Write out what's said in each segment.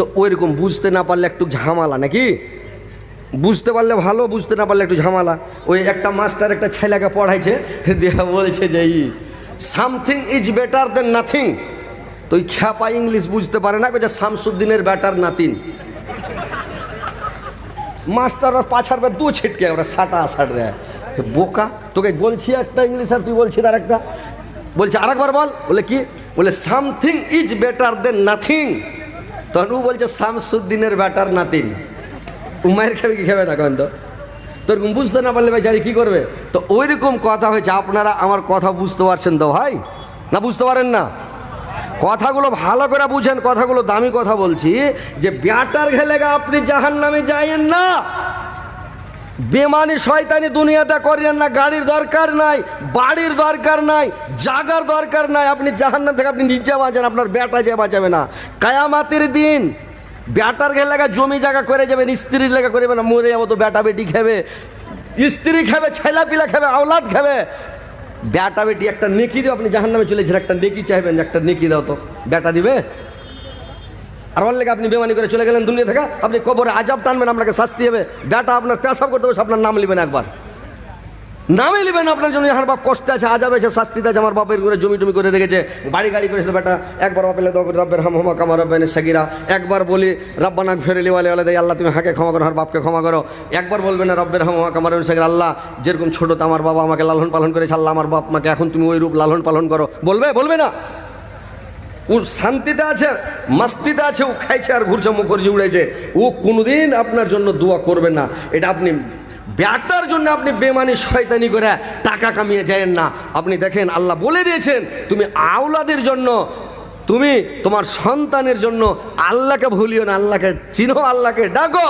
তো ওইরকম বুঝতে না পারলে একটু ঝামালা নাকি? বুঝতে পারলে ভালো, বুঝতে না পারলে একটু ঝামেলা। ওই একটা মাস্টার একটা ছেলেকে পড়াইছে, দিয়ে বলছে যে ই something is better than nothing. তো ওই খ্যাপা ইংলিশ বুঝতে পারে না যে শামসুদ্দিনের ব্যাটার নাতিন। মাস্টার আর পাছার বে দু ছিটকে ওরা সাটা সাট দেয়। বোকা, তোকে বলছি একটা ইংলিশ আর তুই বলছিস আর একটা বলছে, আরেকবার বল। বলে, কি? বলে, something is better than nothing. তখন ও বলছে, শামসুদ্দিনের ব্যাটার নাতিন। উমায়ের খাবে কি খাবে না কেন তো? তোর বুঝতে না পারলে ভাই জানি কী করবে? তো ওই রকম কথা হয়েছে, আপনারা আমার কথা বুঝতে পারছেন তো ভাই? না বুঝতে পারেন না? কথাগুলো ভালো করে বুঝেন, কথাগুলো দামি কথা বলছি, যে ব্যাটার ঘেলেগা আপনি জাহান নামে যাইয়েন না। বেমানি শয়তানি দুনিয়াতে করেন না, গাড়ির দরকার নাই, বাড়ির দরকার নাই, জাগার দরকার নাই। আপনি জাহান্নাম থেকে আপনি নিজে বাঁচান, আপনার বেটা যে বাঁচাবে না। কায়ামাতির দিন ব্যাটার ঘের লাগা জমি জায়গা করে যাবেন, স্ত্রীর লেগা করবে না মরে যাব তো বেটা বেটি খাবে। স্ত্রী খাবে, ছেলা পিলা খাবে, আওলাদ খাবে। বেটা বেটি একটা নেকি দিও, আপনি জাহান নামে চলেছেন একটা নেকি চাইবেন একটা নেকি দাও তো। বেটা দিবে? আর ওর লেগে আপনি বেমানি করে চলে গেলেন দুনিয়া থেকে, আপনি কবরে আজাব টানবেন, আপনাকে শাস্তি হবে। বেটা আপনার পেশাব করতে হবে আপনার নাম নেবেন একবার। নামে নেবেন আপনার জন্য আমার বাপ কষ্ট আছে, আজাব আছে, শাস্তি আছে, আমার বাপের করে জমি টমি করে দেখেছে বাড়ি গাড়ি করেছিল বেটা, একবার বাপের রব্বের হাম হমা কামার রব্বেন সাকিরা একবার বলি রব্বানাক ফেরে লিওয়ালে ওয়ালে দেয় আল্লাহ তুমি হাঁকে ক্ষমা করো আর বাপকে ক্ষমা করো। একবার বলবে না রব্বের হাম হমা কামার রব্বেন সাকিরা আল্লাহ, যেরকম ছোটো তো আমার বাবা আমাকে লালন পালন করেছে, আল্লাহ, আমার বাপ মাকে এখন তুমি ওই রূপ লালন পালন করো। বলবে? বলবে না? ও শান্তিতে আছে, মাস্তিতে আছে, ও খাইছে আর ঘুরছে, মুখর্জি উড়েছে ও কোনোদিন আপনার জন্য দোয়া করবে না। এটা আপনি ব্যাটার জন্য আপনি বেমানি, শয়তানি করে টাকা কামিয়ে যায়েন না। আপনি দেখেন, আল্লাহ বলে দিয়েছেন, তুমি আওলাদের জন্য, তুমি তোমার সন্তানের জন্য আল্লাহকে ভুলিও না, আল্লাহকে চিনো, আল্লাহকে ডাকো।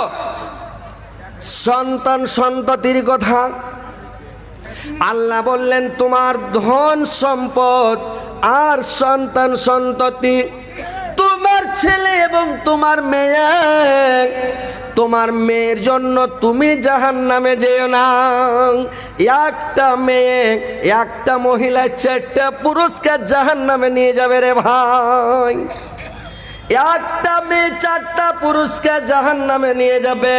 সন্তান সন্ততির কথা। আল্লাহ বললেন, তোমার ধন সম্পদ আর সন্তান সন্ততি, তোমার ছেলে এবং তোমার মেয়ে, তোমার মেয়ের জন্য তুমি জাহান নামে যেও না। একটা মেয়ে, একটা মহিলা, চারটা পুরস্কার জাহান নামে নিয়ে যাবে রে ভাই। একটা মেয়ে, চারটা পুরস্কার জাহান নামে নিয়ে যাবে।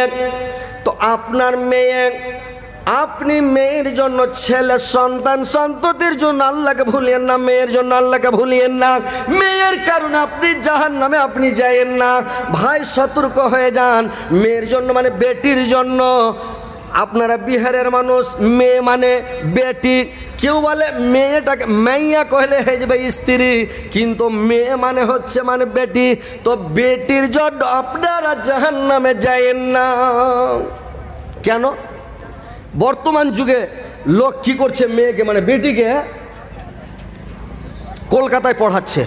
তো আপনার মেয়ে আপনি মেয়ের জন্য ছেলে, সন্তান, সন্ততির জন্য আল্লাহকে ভুলিয়েন না, মেয়ের জন্য আল্লাহকে ভুলিয়েন না। মেয়ের কারণে আপনি জাহান নামে আপনি যাইয়েন না। ভাই সতর্ক হয়ে যান। মেয়ের জন্য মানে বেটির জন্য। আপনারা বিহারের মানুষ, মেয়ে মানে বেটি। কেউ বলে মেয়েটাকে মেয়া কহলে যাবে স্ত্রী, কিন্তু মেয়ে মানে হচ্ছে মানে বেটি। তো বেটির জন্য আপনারা জাহান নামে যায়েন না। কেন? বর্তমান যুগে লোক কি করছে মেয়েকে মানে বেটিকে কলকাতায় পড়াচ্ছে,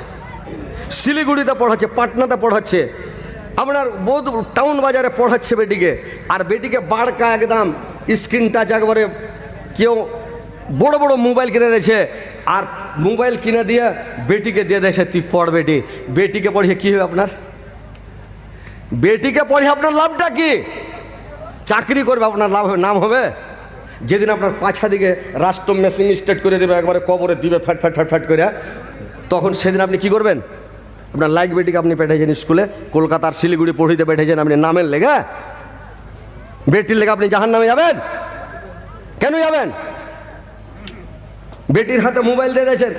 শিলিগুড়িতে পড়াচ্ছে, পাটনাতে পড়াচ্ছে, আপনার বহুত টাউন বাজারে পড়াচ্ছে বেটিকে, আর বেটিকে বাড়কা একদম স্ক্রিন টাচ একবারে কেউ বড় বড় মোবাইল কিনে দিয়েছে, আর মোবাইল কিনে দিয়ে বেটিকে দিয়ে দিয়েছে, তুই পড় বেটি। বেটিকে পড়িয়ে কী হবে আপনার? বেটিকে পড়িয়ে আপনার লাভটা কি? চাকরি করবে আপনার, লাভ হবে, নাম হবে যেদিন আপনার পাছা দিকে রাষ্ট্র মেশিন স্টার্ট করে দেবে, একবারে কবরে দিবে, ফ্যাট ফ্যাট ফ্যাট ফ্যাট করে, তখন সেদিন আপনি কি করবেন? আপনার লাইক বেটিকে আপনি পেঠাইছেন স্কুলে, কলকাতার শিলিগুড়ি পড়িতে পেঠাইছেন আপনি নামের লেগে। বেটির লেগে আপনি জাহান নামে যাবেন? কেন যাবেন? বেটির হাতে মোবাইল দিয়ে দিয়েছেন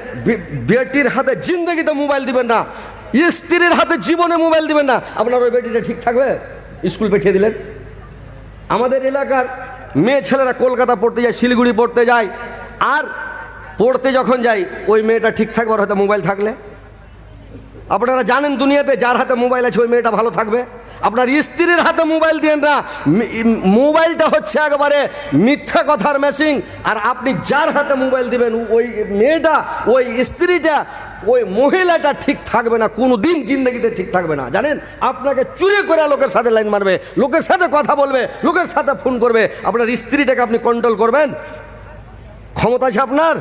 বেটির হাতে জিন্দগিতে মোবাইল দিবেন না, স্ত্রীর হাতে জীবনে মোবাইল দিবেন না। আপনার ওই বেটিটা ঠিক থাকবে? স্কুল পাঠিয়ে দিলেন। আমাদের এলাকার মেয়ে ছেলেরা কলকাতা পড়তে যায়, শিলিগুড়ি পড়তে যায়, আর পড়তে যখন যাই ওই মেয়েটা ঠিক থাকবে আর হয়তো মোবাইল থাকলে। আপনারা জানেন দুনিয়াতে যার হাতে মোবাইল আছে, ওই মেয়েটা ভালো থাকবে। আপনার স্ত্রীর হাতে মোবাইল দিয়েন না মোবাইলটা হচ্ছে একবারে মিথ্যা কথার মেশিন আর আপনি যার হাতে মোবাইল দিবেন, ওই মেয়েটা, ওই স্ত্রীটা ওই মহিলাটা ঠিক থাকবে না কোনো দিন জিন্দগিতে ঠিক থাকবে না। জানেন? আপনাকে চুরি করে লোকের সাথে লাইন মারবে, লোকের সাথে কথা বলবে, লোকের সাথে ফোন করবে। আপনার স্ত্রীটাকে আপনি কন্ট্রোল করবেন? ক্ষমতা আছে আপনার?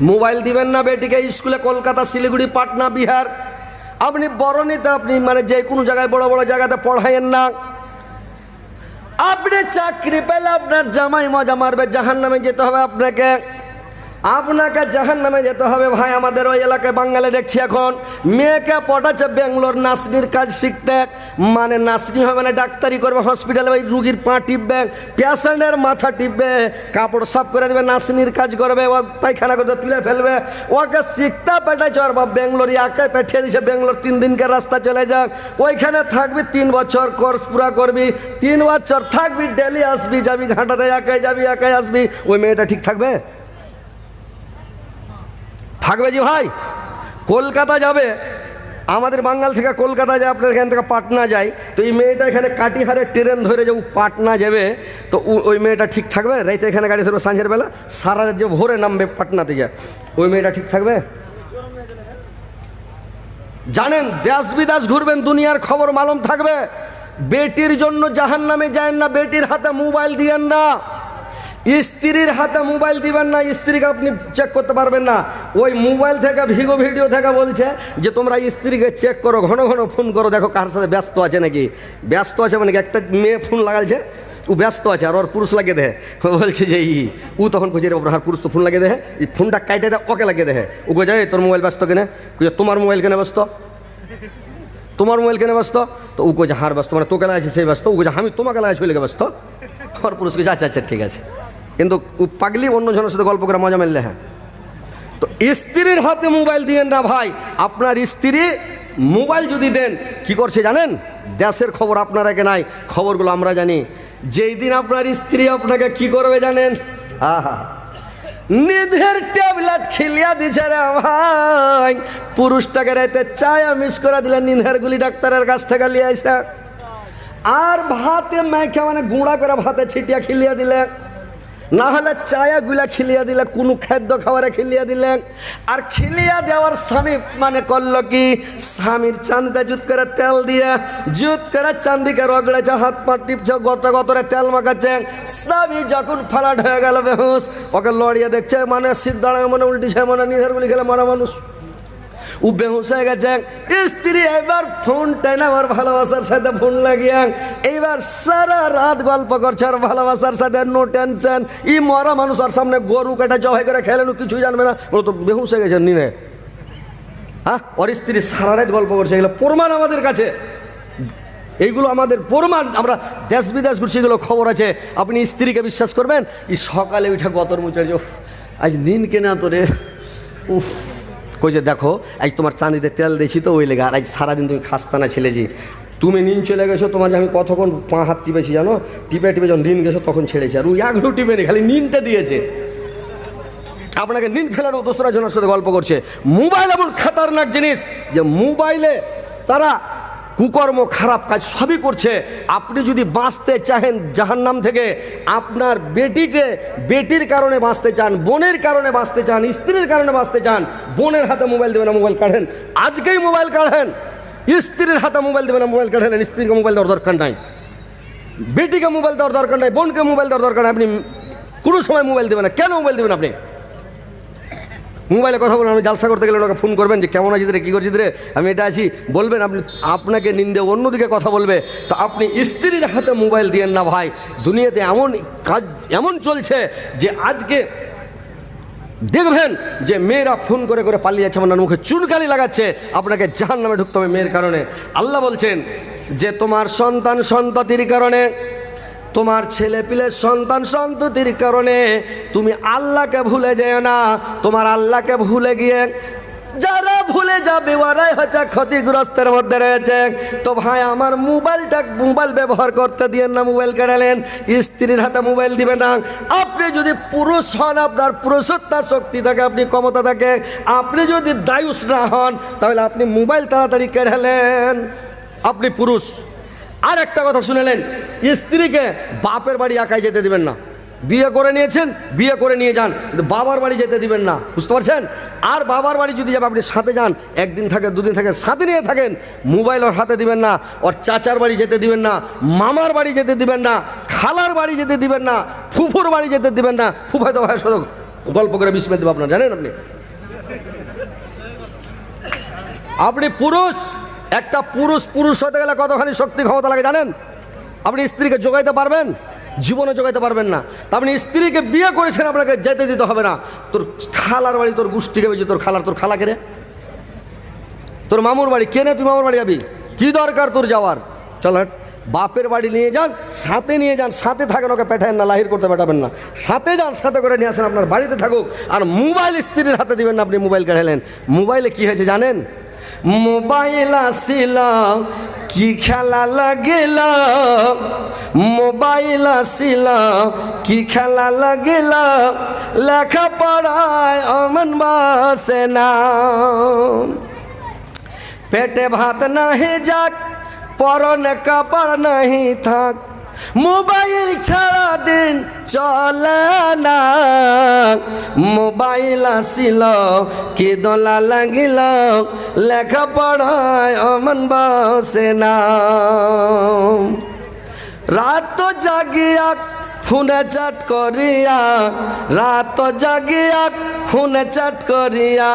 মোবাইল দিবেন না বেটিকে, স্কুলে কলকাতা, শিলিগুড়ি, পাটনা, বিহার। আপনি বরণিতে আপনি মানে যে কোনো জায়গায়, বড় বড় জায়গাতে পড়াইয়েন না। আপনি চাকরি পেলে আপনার জামাই মজা মারবে জাহান নামে যেতে হবে আপনাকে। আপনাকে জাহান নামে যেতে হবে ভাই। আমাদের ওই এলাকায় বাঙালি দেখছি এখন। মেয়েকে পটাচ্ছে বেঙ্গলোর নাসনির কাজ শিখতে। মানে নাসনি হবে মানে ডাক্তারি করবে হসপিটালে ওই রুগীর পা টিপবে পেশেন্টের মাথা টিপবে, কাপড় সাফ করে দেবে নাসনির কাজ করবে, ও পায়খানা করতে তুলে ফেলবে। ওকে শিখতে পেটাইছে আর বা বেঙ্গলোর একে পাঠিয়ে দিছে, বেঙ্গলোর তিন দিনকে রাস্তা চলে যাক। ওইখানে থাকবি তিন বছর কোর্স পুরা করবি, তিন বছর থাকবি ডেলি আসবি, যাবি ঘাটাতে, একাই যাবি, একাই আসবি। ওই মেয়েটা ঠিক থাকবে? থাকবে জি ভাই। কলকাতা যাবে। আমাদের বাঙ্গাল থেকে কলকাতা যায়, আপনার এখান থেকে পাটনা যায়। তো এই মেয়েটা এখানে কাটিহারে ট্রেন ধরে যে পাটনা যাবে, তো ওই মেয়েটা ঠিক থাকবে? রাইতে এখানে গাড়ি ধরবে সাঁঝের বেলা, সারা যে ভোরে নামবে পাটনাতে যায়। ওই মেয়েটা ঠিক থাকবে? জানেন দেশ বিদেশ ঘুরবেন, দুনিয়ার খবর মালুম থাকবে। বেটির জন্য জাহান নামে যায় না, বেটির হাতে মোবাইল দিয়েন না। স্ত্রীর হাতে মোবাইল দিবেন না, স্ত্রীকে আপনি চেক করতে পারবেন না। ওই মোবাইল থেকে, ভিগো ভিডিও থেকে বলছে যে, তোমরা স্ত্রীকে চেক করো, ঘন ঘন ফোন করো, দেখো কার সাথে ব্যস্ত আছে নাকি। ব্যস্ত আছে মানে একটা মেয়ে ফোন লাগালছে, ও ব্যস্ত আছে, আর ওর পুরুষ লাগিয়ে দেহে। বলছে যে, ই, ও তখন কইছে, রে ওর পুরুষ তো ফোন লাগিয়ে দেহে। এই ফোনটা কাইটে দেয় ওকে লাগিয়ে দেহে। ও যায় তোর মোবাইল ব্যস্ত কেনে? কইছে, তোমার মোবাইল কেনে ব্যস্ত? তোমার মোবাইল কেনে ব্যস্ত? তো ও কইছে, হার ব্যস্ত। মানে তোকে লাগাইছে, সেই ব্যস্ত। ও কইছে, আমি তোমাকে লাগাইছি ওই লেগে ব্যস্ত। আর পুরুষ কইছে আচ্ছা আচ্ছা ঠিক আছে। কিন্তু পাগলি অন্য জনের সাথে গল্প করে মজা মেললে হ্যাঁ। তো স্ত্রীর হাতে মোবাইল দিয়েন না ভাই, আপনার স্ত্রী মোবাইল যদি দেন, কি করছে জানেন? দেশের খবর আপনার আগে নাই, খবরগুলো আমরা জানি। যেই দিন আপনার স্ত্রী আপনাকে কি করবে জানেন? আহা। নিধের ট্যাবলেট খিলিয়া দিছে রে ভাই। পুরুষটাকে রাইতে চায়া মিস করে দিলে নিধের গুলি ডাক্তারের কাছ থেকে লিয়ে আইসা। আর ভাতে মাইখা মানে গুঁড়া করে ভাতে ছিটিয়া খিলিয়া দিলে। না হলে চায়া গুলা খিলিয়া দিলে, কোনো খাদ্য খাবারে খিলিয়া দিলেন। আর খিলিয়া দেওয়ার স্বামী মানে করল কি? স্বামীর চান্দিতে জুত করে তেল দিয়ে, জুত করে চান্দিকে রগড়েছে হাত পা টিপছে, গত গতরে তেল মাখাচ্ছে। স্বামী যখন ফালাট হয়ে গেল বেহুস ওকে লড়িয়ে দেখছে মানে দাঁড়ায় মানে উল্টিছে মানে নিধের গুলি খেলে মারা মানুষ। ও বেহুশ হয়ে গেছে। স্ত্রী এবার ফোন টেনে আবার ভালোবাসার সাথে ফোন লাগিয়ে এইবার সারা রাত গল্প করছে আর ভালোবাসার সাথে নো টেনশন ই মরা মানুষ আর সামনে গরু কেটে জবাই করে খেলেন কিছুই জানবে না। ও তো, বেহুশ হয়ে গেছে নিনে হ্যাঁ ওর স্ত্রী সারা রাত গল্প করছে, এগুলো প্রমাণ আমাদের কাছে। এইগুলো আমাদের প্রমাণ, আমরা দেশ বিদেশ ঘুরছি, এগুলো খবর আছে। আপনি স্ত্রীকে বিশ্বাস করবেন? এই সকালে উঠে গতর মুচার আজ দিন কেনা তো রে উফ। কইছে দেখো আজ তোমার চাঁদিতে তেল দিয়েছি তো ওই লেগে, আর আজ সারাদিন তুমি খাস্তানা ছেলেছি তুমি নিন চলে গেছো, তোমার যে আমি কতক্ষণ পা হাত টিপেছি জানো? টিপে টিপে যখন নিন গেছো, তখন ছেড়েছি। আর ওই একটু টিপে নি খালি নিনটা দিয়েছে। আপনাকে নিন ফেলার দোসরা জনের সাথে গল্প করছে। মোবাইল এমন খাতারনাক জিনিস যে মোবাইলে তারা কুকর্ম খারাপ কাজ সবই করছে। আপনি যদি বাঁচতে চাহেন জাহান্নাম থেকে, আপনার বেটিকে, বেটির কারণে বাঁচতে চান, বোনের কারণে বাঁচতে চান, স্ত্রীর কারণে বাঁচতে চান, বোনের হাতে মোবাইল দেবেন না, মোবাইল কাঢ়েন আজকেই মোবাইল কাঢ়েন স্ত্রীর হাতে মোবাইল দেবেন না, মোবাইল কাঢ়েন স্ত্রীকে মোবাইল দেওয়ার দরকার নাই। বেটিকে মোবাইল দেওয়ার দরকার নাই, বোনকে মোবাইল দেওয়ার দরকার নাই। আপনি কোনো সময় মোবাইল দেবেন না। কেন মোবাইল দেবেন আপনি? মোবাইলে কথা বলবেন আপনি জালসা করতে গেলে ওনাকে ফোন করবেন যে কেমন আছিস রে, কী করছিস রে? আমি এটা আছি। বলবেন, আপনি আপনাকে নিন্দে অন্যদিকে কথা বলবে। তো আপনি স্ত্রীর হাতে মোবাইল দিয়েন না ভাই। দুনিয়াতে এমন কাজ, এমন চলছে যে আজকে দেখবেন যে মেয়েরা ফোন করে করে পালিয়ে যাচ্ছে আপনার মুখে চুনকালি লাগাচ্ছে, আপনাকে জাহান নামে ঢুকতে হবে মেয়ের কারণে। আল্লাহ বলছেন যে, তোমার সন্তান সন্ততির কারণে তোমার ছেলে পিলের সন্তান সন্ততির কারণে তুমি আল্লাহকে ভুলে যেও না। তোমার আল্লাহকে ভুলে গিয়ে যারা ভুলে যাবে ওরাই হচ্ছে ক্ষতিগ্রস্তের মধ্যে রয়েছে। তো ভাই, আমার মোবাইলটা মোবাইল ব্যবহার করতে দিয়ে না মোবাইল কেড়ালেন? স্ত্রীর হাতে মোবাইল দিবে না। আপনি যদি পুরুষ হন, আপনার পুরুষত্বা শক্তি থাকে, আপনি ক্ষমতা থাকে। আপনি যদি দায়ুষ না হন, তাহলে আপনি মোবাইল তাড়াতাড়ি কেড়ালেন। আপনি পুরুষ। আর একটা কথা শুনেলেন স্ত্রীকে বাপের বাড়ি একাই যেতে দিবেন না। বিয়ে করে নিয়েছেন, বিয়ে করে নিয়ে যান বাবার বাড়ি যেতে দিবেন না। বুঝতে পারছেন? আর বাবার বাড়ি যদি যাবে আপনি সাথে যান, একদিন থাকে, দুদিন থাকে, সাথে নিয়ে থাকেন, মোবাইল ওর হাতে দিবেন না, ওর চাচার বাড়ি যেতে দিবেন না, মামার বাড়ি যেতে দিবেন না, খালার বাড়ি যেতে দিবেন না, ফুফুর বাড়ি যেতে দিবেন না, ফুফাই তো ভাই শুধু গল্প করে বিস্মেত দেবো আপনার, জানেন আপনি? আপনি পুরুষ, একটা পুরুষ পুরুষ হতে গেলে কতখানি শক্তি, ক্ষমতা লাগে জানেন? আপনি স্ত্রীকে যোগাইতে পারবেন, জীবনে জোগাইতে পারবেন না। আপনি স্ত্রীকে বিয়ে করেছেন, আপনাকে যেতে দিতে হবে না। তোর খালার বাড়ি, তোর গোষ্ঠীকে বেজে তোর খালার, তোর খালা কেনে তোর মামুর বাড়ি কেনে তুই মামুর বাড়ি যাবি? কি দরকার তোর যাওয়ার? চল। বাপের বাড়ি নিয়ে যান, সাথে নিয়ে যান, সাথে থাকেন, ওকে পেঠায়েন না, লাহির করতে পেটাবেন না। সাথে যান, সাথে করে নিয়ে আসেন আপনার বাড়িতে থাকুক। আর মোবাইল স্ত্রীর হাতে দিবেন না, আপনি মোবাইল কেড়েলেন মোবাইলে কী হয়েছে জানেন? মোবাইল আসিল কি খেলা লাগিল মোবাইল আসিল কি খেলা লাগিল লেখাপড়ায় অমন বাসে না। পেটে ভাত নাহি যাক, পরনে কাপড় নাহি থাক। মোবাইল ছাড়া দিন চলে না। মোবাইল আসিল, কি দোলা লাগিল, লেখাপড়ায় অমন বসে না। রাত জাগিয়া ফোনে চাট করিয়া, রাত জাগিয়া ফোনে চাট করিয়া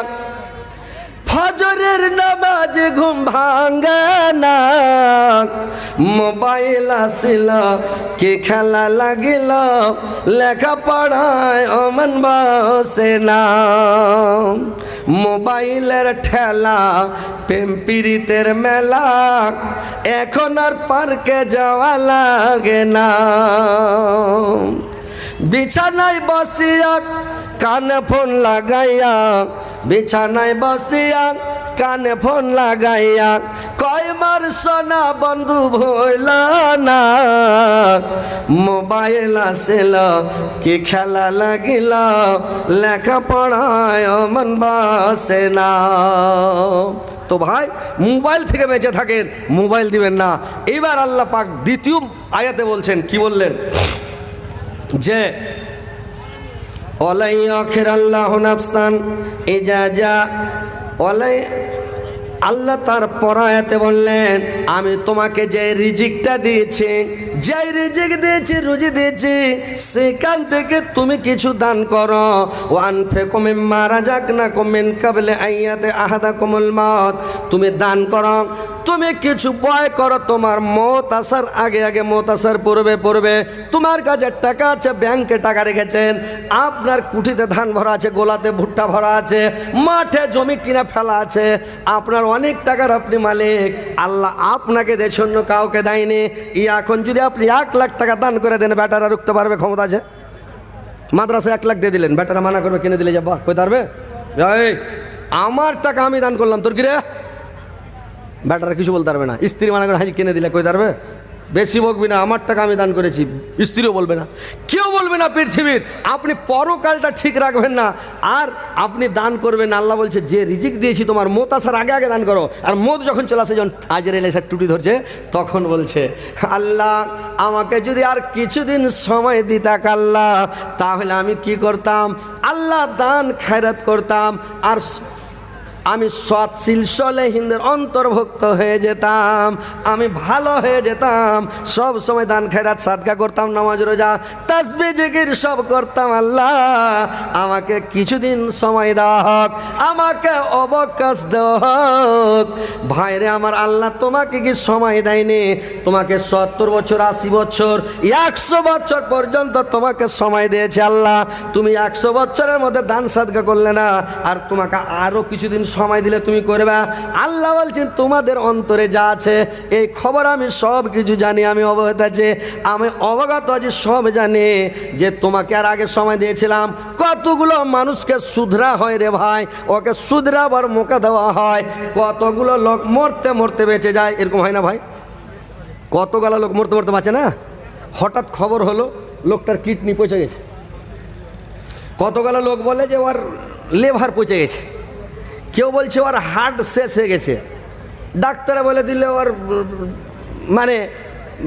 ফজরের নামাজ ঘুম ভাঙ্গে না। মোবাইল আসিল, কে খেলা লাগিল, লেখাপড়ায় অমন বসে না। মোবাইলের ঠেলা পেম্পিরিতের মেলা, এখন আর পার্কে যাওয়া লাগে না। বিছানায় বসিয়া কানে ফোন লাগাইয়া বিছানায় বসিয়া কানে ফোন লাগাইয়া কয়, মার সোনা বন্ধু ভইল না। মোবাইল আসিল, কি খেলা লাগিল, লেখাপড়ায় মন বাসে না। তো ভাই, মোবাইল থেকে বেঁচে থাকেন, মোবাইল দিবেন না। এবার আল্লাহ পাক দ্বিতীয় আয়াতে বলছেন, কি বললেন? যে ওলাই আখির আল্লাহ নাফসান ইজাজা ওলাই আল্লাহ তার পরায়াতে বললেন, আমি তোমাকে যে রিজিকটা দিয়েছি, যে রিজিক দিয়েছি, রুজি দিয়েছি, সেখান থেকে তুমি কিছু দান করো। ওয়ান ফে কমে মারা যাক না কমেন কাবলে আইয়াতে আহাদা কমল মত তুমি দান করো। তুমি কিছু ভয় করো, তোমার মত আসার আগে আগে মত আসার পূর্বে পূর্বে তোমার কাছে টাকা আছে ব্যাংকে টাকা রেখেছেন। আপনার কুঠিতে ধান ভরা আছে, গোলাতে ভুট্টা ভরা আছে, মাঠে জমি কিনে ফেলা আছে। আপনার অনেক টাকার আপনি মালিক। আল্লাহ আপনাকে দেশ অন্য কাউকে দেয়নি। ই এখন যদি আপনি এক লাখ টাকা দান করে দেন ব্যাটারা রুখতে পারবে, ক্ষমতা আছে? মাদ্রাসা এক লাখ দিয়ে দিলেন ব্যাটারা মানা করবে, কিনে দিলে যাবা, কই পারবে আমার টাকা আমি দান করলাম, তোর কি রে? ব্যাটারা কিছু বলতে পারবে না। স্ত্রী মানা করে হাজি কিনে দিলে কই পারবে বেশি বকবি না, আমার টাকা আমি দান করেছি। স্ত্রীও বলবে না। কেউ বলবে না পৃথিবীর। আপনি পরকালটা ঠিক রাখবেন না। আর আপনি দান করবেন আল্লাহ বলছে, যে রিজিক দিয়েছি তোমার, মত আসার আগে আগে দান করো। আর মত যখন চলে আসে, যখন আজের এলে এসে টুটি ধরছে, তখন বলছে, আল্লাহ, আমাকে যদি আর কিছুদিন সময় দিতাক আল্লাহ, তাহলে আমি কি করতাম? আল্লাহ দান খায়রাত করতাম। আর আমি সৎ সিলসলে হিন্দের অন্তর্ভুক্ত হয়ে যেতাম, আমি ভালো হয়ে যেতাম, সব সময় দান খেরাত, সাদকা করতাম, নামাজ, রোজা, তাসবি, জিকির সব করতাম আল্লাহ। আমাকে কিছুদিন সময় হোক, আমাকে অবকাশ দেওয়া ভাইরে আমার আল্লাহ তোমাকে কি সময় দেয়নি? তোমাকে সত্তর বছর, আশি বছর, একশো বছর পর্যন্ত তোমাকে সময় দিয়েছে আল্লাহ। তুমি একশো বছরের মধ্যে দান সাদকা করলে না, আর তোমাকে আরও কিছুদিন সময় দিলে তুমি করবে। আল্লাহ বলছেন, তোমাদের অন্তরে যা আছে, এই খবর আমি সব কিছু জানি, আমি অবগত আছি। আমি অবগত আছি, সব জানি যে তোমাকে আর আগে সময় দিয়েছিলাম। কতগুলো মানুষকে সুধরা হয় রে ভাই, ওকে সুধরাবার মোকা দেওয়া হয়। কতগুলো লোক মরতে মরতে বেঁচে যায়, এরকম হয় না ভাই? কতগুলো লোক মরতে মরতে বাঁচে না? হঠাৎ খবর হলো, লোকটার কিডনি পচে গেছে। কতগুলো লোক বলে যে ওর লেভার পচে গেছে। কেউ বলছে ওর হার্ট শেষ হয়ে গেছে। ডাক্তারে বলে দিলে ওর মানে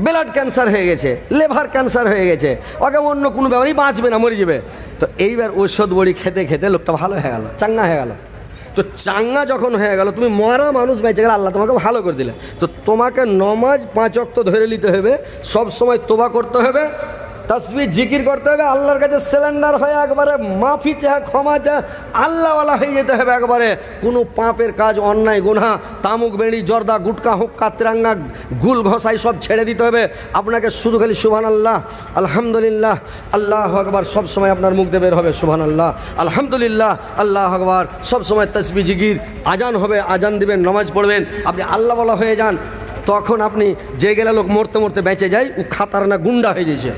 ব্লাড ক্যান্সার হয়ে গেছে, লেভার ক্যান্সার হয়ে গেছে, ওকে অন্য কোনো ব্যাপারই বাঁচবে না, মরে যাবে। তো এইবার ঔষধ বড়ি খেতে খেতে লোকটা ভালো হয়ে গেল, চাঙ্গা হয়ে গেল। তো চাঙ্গা যখন হয়ে গেল, তুমি মরা মানুষ বেঁচে গেলে আল্লাহ তোমাকে ভালো করে দিলে। তো তোমাকে নমাজ পাঁচ অক্ত ধরে নিতে হবে, সব সময় তোবা করতে হবে তসবি জিকির করতে হবে, আল্লাহর কাছে সিলিন্ডার হয়ে একবারে মাফি চায় ক্ষমা চায় আল্লাহওয়ালা হয়ে যেতে হবে একবারে। কোনো পাপের কাজ, অন্যায় গুনা তামুক, বেড়ি, জর্দা, গুটকা, হুক্কা, তিরাঙ্গা, গুল ঘষাই সব ছেড়ে দিতে হবে। আপনাকে শুধু খালি সুবহান আল্লাহ আলহামদুলিল্লাহ, আল্লাহ আকবার সবসময় আপনার মুখ দিয়ে বের হবে সুবহান আল্লাহ আলহামদুলিল্লাহ, আল্লাহ আকবার সবসময় তসবি জিকির, আজান হবে, আজান দিবেন, নমাজ পড়বেন, আপনি আল্লাহওয়ালা হয়ে যান, তখন আপনি যে গেলে লোক মরতে মরতে বেঁচে যায়, ও খাতার না গুন্ডা হয়ে গেছে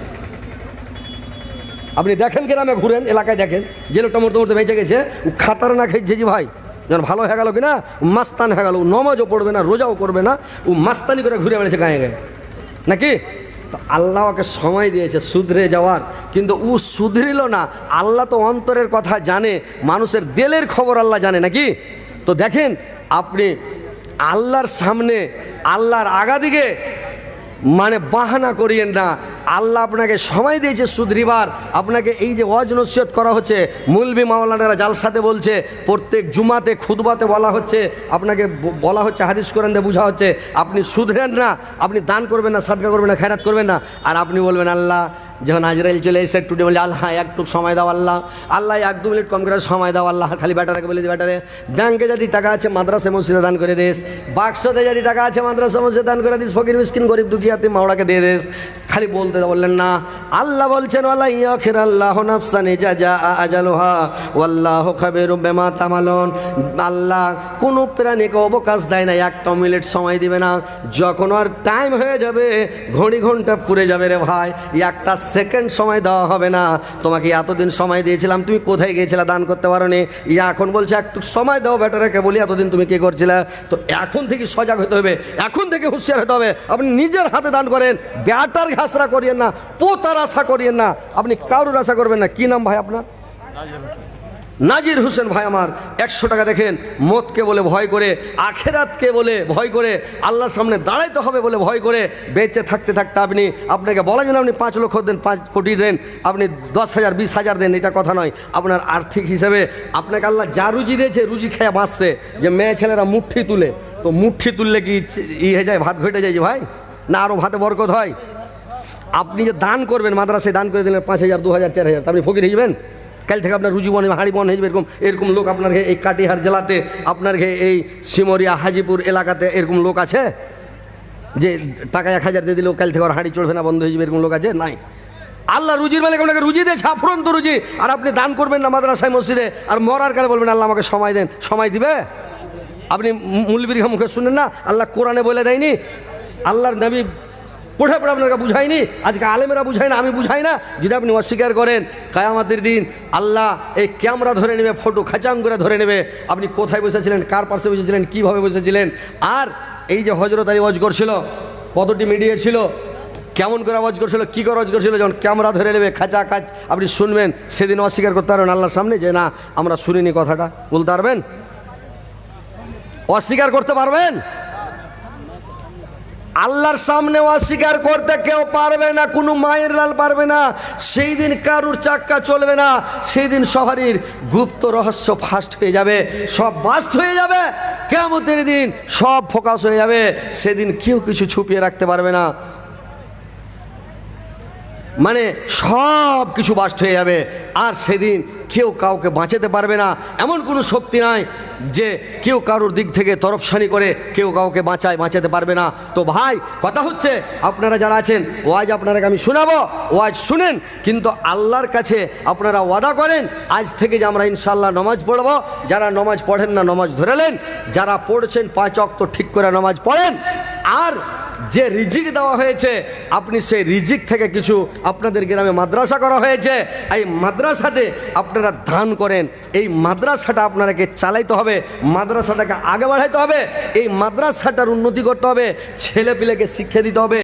আপনি দেখেন গ্রামে ঘুরেন, এলাকায় দেখেন, যে লোকটা মরতে মরতে বেঁচে গেছে, ও খাতার না খেয়েছে জি ভাই। যখন ভালো হয়ে গেল কিনা? মাস্তান হয়ে গেল, ও নমাজও পড়বে না, রোজাও করবে না, ও মাস্তানি করে ঘুরে বেড়েছে গায়ে গায়ে। নাকি? তো আল্লাহ ওকে সময় দিয়েছে সুধরে যাওয়ার, কিন্তু ও সুধরিল না, আল্লাহ তো অন্তরের কথা জানে, মানুষের দেলের খবর আল্লাহ জানে, নাকি? তো দেখেন, আপনি আল্লাহর সামনে, আল্লাহর আগাদিকে মানে বাহানা করিয়েন না আল্লাহ আপনাকে সময় দিয়েছে সুধরিবার। আপনাকে এই যে ওয়াজ নসিহত করা হচ্ছে, মুলবি মাওলানারা জালসাতে বলছে, প্রত্যেক জুমাতে খুদবাতে বলা হচ্ছে, আপনাকে বলা হচ্ছে, হাদিস কোরআন দিয়ে বোঝা হচ্ছে, আপনি সুধরেন না, আপনি দান করবেন না, সাদকা করবেন না খেরাত করবেন না, আর আপনি বলবেন, আল্লাহ যখন আজরাইল চলে এসে একটু বলে, আল্লাহ একটু সময় দাও, আল্লাহ। আল্লাহ, এক দু মিনিট কম করে সময় দাও, আল্লাহ, খালি ব্যাটারকে বলে দিই ব্যাটারে, ব্যাংকে যদি টাকা আছে, মাদ্রাসা মসজিদে দান করে দিস। বাক্সতে যদি টাকা আছে, মাদ্রাসা মসজিদে দান করে দিস। ফকির, মিসকিন, গরিব দুঃখিয়াতে মাওড়াকে দিয়ে দিস। খালি বলতে বললেন না। আল্লাহ বলছেন আল্লাহ নাফসানি ওয়াল্লাহ আল্লাহ কোনো প্রাণীকে অবকাশ দেয় না, একটা মিনিট সময় দিবে না। যখন আর টাইম হয়ে যাবে, ঘড়ি ঘণ্টা পুড়ে যাবে রে ভাই। একটা সেকেন্ড সময় দেওয়া হবে না। তোমাকে এতদিন সময় দিয়েছিলাম, তুমি কোথায় গিয়েছিলে দান করতে পারো নি এখন বলছে, একটু সময় দাও ব্যাটারাকে বলি, এতদিন তুমি কি করছিলে? তো এখন থেকে সজাগ হতে হবে, এখন থেকে হুঁশিয়ার হতে হবে, আপনি নিজের হাতে দান করেন, ব্যাটার ঘাসরা করিয়েন না, পোতার আশা করিয়েন না, আপনি কারুর আশা করবেন না। কি নাম ভাই আপনার? নাজির হোসেন ভাই আমার, একশো টাকা দেখেন, মদকে বলে ভয় করে, আখেরাতকে বলে ভয় করে, আল্লাহর সামনে দাঁড়াইতে হবে বলে ভয় করে, বেঁচে থাকতে থাকতে আপনি, আপনাকে বলা যেন আপনি পাঁচ লক্ষ দেন, পাঁচ কোটি দেন, আপনি দশ হাজার, বিশ হাজার দেন, এটা কথা নয়। আপনার আর্থিক হিসেবে, আপনাকে আল্লাহ যা রুজি দিয়েছে, রুজি খেয়ে বাঁচছে। যে মেয়ে ছেলেরা মুঠি তুলে, তো মুঠি তুললে কি ই হয়ে যায়, ভাত ঘটে যায় যে ভাই? না আরও ভাতে বরকত হয়? আপনি যে দান করবেন, মাদ্রাসায় দান করে দিলেন পাঁচ হাজার, দু হাজার, চার হাজার আপনি ফকির হয়ে কাল থেকে আপনার রুজি বন, হাড়ি বন হয়ে যাবে, এরকম এরকম লোক আপনার এই কাটিহার জেলাতে আপনার ঘে এই সিমরিয়া, হাজিপুর এলাকাতে এরকম লোক আছে? যে টাকা এক হাজার দিয়ে দিলেও কাল থেকে আর হাঁড়ি চলবে না, বন্ধ হয়ে যাবে, এরকম লোক আছে? নাই। আল্লাহ রুজির মালিক আপনাকে রুজি দিয়েছে, আফরন্ত রুজি। আর আপনি দান করবেন না মাদ্রাসায়, মসজিদে, আর মরার কালে বলবেন, আল্লাহ আমাকে সময় দেন, সময় দিবে? আপনি মুলবির মুখে শুনেন না? আল্লাহ কোরআনে বলে দেয়নি? আল্লাহর নবী পড়ে পড়ে আপনাকে বুঝায়নি আজকে আলেমেরা বুঝায় না, আমি বুঝাই না। যদি আপনি অস্বীকার করেন, কায়ামাতের দিন আল্লাহ এই ক্যামেরা ধরে নেবে, ফটো খাচাং করে ধরে নেবে। আপনি কোথায় বসেছিলেন, কার পাশে বসেছিলেন, কীভাবে বসেছিলেন? আর এই যে হজরত আলী ওয়াজ করছিল, কতটি মিডিয়া ছিল, কেমন করে আওয়াজ করছিল, কী করে আওয়াজ করছিল, যখন ক্যামেরা ধরে নেবে, খাঁচা খাঁচ, আপনি শুনবেন, সেদিন অস্বীকার করতে পারবেন আল্লাহর সামনে যে, না, আমরা শুনিনি কথাটা। বলতে পারবেন? অস্বীকার করতে পারবেন? আল্লাহর সামনে অস্বীকার করতে কেউ পারবে না, কোনো মায়ের লাল পারবে না, সেই দিন কারুর চাক্কা চলবে না, সেই দিন সবারই গুপ্ত রহস্য ফাস্ট হয়ে যাবে, সব বাস্ট হয়ে যাবে কেমতের দিন সব ফোকাস হয়ে যাবে, সেদিন কেউ কিছু ছুপিয়ে রাখতে পারবে না। মানে সব কিছু বাস্ট হয়ে যাবে, আর সেদিন কেউ কাউকে বাঁচাতে পারবে না। এমন কোনো শক্তি নাই যে কেউ কারোর দিক থেকে তরফসানি করে কেউ কাউকে বাঁচায়, বাঁচাতে পারবে না। তো ভাই, কথা হচ্ছে, আপনারা যারা আছেন, ওয়াজ আপনারাকে আমি শোনাবো। ওয়াজ শুনেন, কিন্তু আল্লাহর কাছে আপনারা ওয়াদা করেন। আজ থেকে যে আমরা ইনশাল্লাহ নমাজ পড়ব, যারা নমাজ পড়েন না, নমাজ ধরেলেন যারা পড়ছেন পাঁচ অক্ত ঠিক করে নমাজ পড়েন। আর যে রিজিক দেওয়া হয়েছে, আপনি সেই রিজিক থেকে কিছু আপনাদের গ্রামে মাদ্রাসা করা হয়েছে। এই মাদ্রাসাতে আপনারা দান করেন। এই মাদ্রাসাটা আপনারাকে চালাইতে হবে, মাদ্রাসাটাকে আগে বাড়াইতে হবে, এই মাদ্রাসাটার উন্নতি করতে হবে, ছেলেপিলেকে শিক্ষা দিতে হবে।